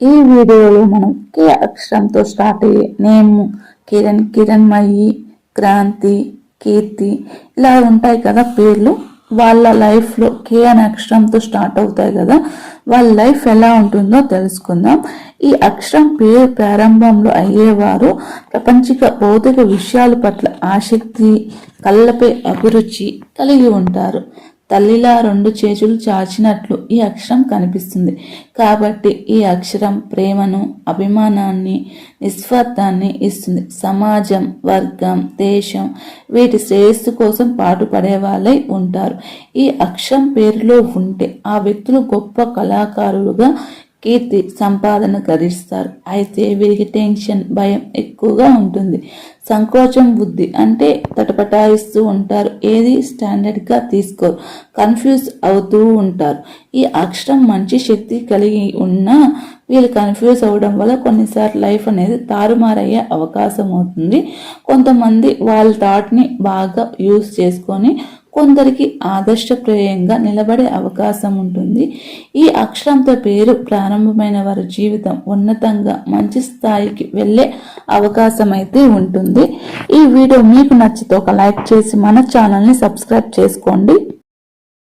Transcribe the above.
ఈ వీడియోలో మనం కే అక్షరంతో స్టార్ట్ అయ్యే నేమ్ కిరణ్ కిరణ్మయి క్రాంతి కీర్తి ఇలా ఉంటాయి కదా పేర్లు. వాళ్ళ లైఫ్లో కే అనే అక్షరంతో స్టార్ట్ అవుతాయి కదా. వాళ్ళ లైఫ్ ఎలా ఉంటుందో తెలుసుకుందాం. ఈ అక్షరం పేరు ప్రారంభంలో అయ్యేవారు ప్రపంచిక భౌతిక విషయాల పట్ల ఆసక్తి కళ్ళపై అభిరుచి కలిగి ఉంటారు. తల్లిలా రెండు చేతులు చాచినట్లు ఈ అక్షరం కనిపిస్తుంది. కాబట్టి ఈ అక్షరం ప్రేమను అభిమానాన్ని నిస్వార్థాన్ని ఇస్తుంది. సమాజం వర్గం దేశం వీటి శ్రేయస్సు కోసం పాటుపడే వాళ్ళై ఉంటారు. ఈ అక్షరం పేరులో ఉంటే ఆ వ్యక్తులు గొప్ప కళాకారులుగా కీర్తి సంపాదన గరిస్తారు అయితే వీరికి టెన్షన్ భయం ఎక్కువగా ఉంటుంది. సంకోచం బుద్ధి అంటే తటపటాయిస్తూ ఉంటారు. ఏది స్టాండర్డ్గా తీసుకోరు. కన్ఫ్యూజ్ అవుతూ ఉంటారు. ఈ అక్షరం మంచి శక్తి కలిగి ఉన్నా వీళ్ళు కన్ఫ్యూజ్ అవ్వడం వల్ల కొన్నిసార్లు లైఫ్ అనేది తారుమారయ్యే అవకాశం అవుతుంది. కొంతమంది వాళ్ళ థాట్ని బాగా యూస్ చేసుకొని కొందరికి ఆదర్శప్రాయంగా నిలబడే అవకాశం ఉంటుంది. ఈ అక్షరంతో పేరు ప్రారంభమైన వారి జీవితం ఉన్నతంగా మంచి స్థాయికి వెళ్ళే అవకాశం అయితే ఉంటుంది. ఈ వీడియో మీకు నచ్చితే ఒక లైక్ చేసి మన ఛానల్ని సబ్స్క్రైబ్ చేసుకోండి.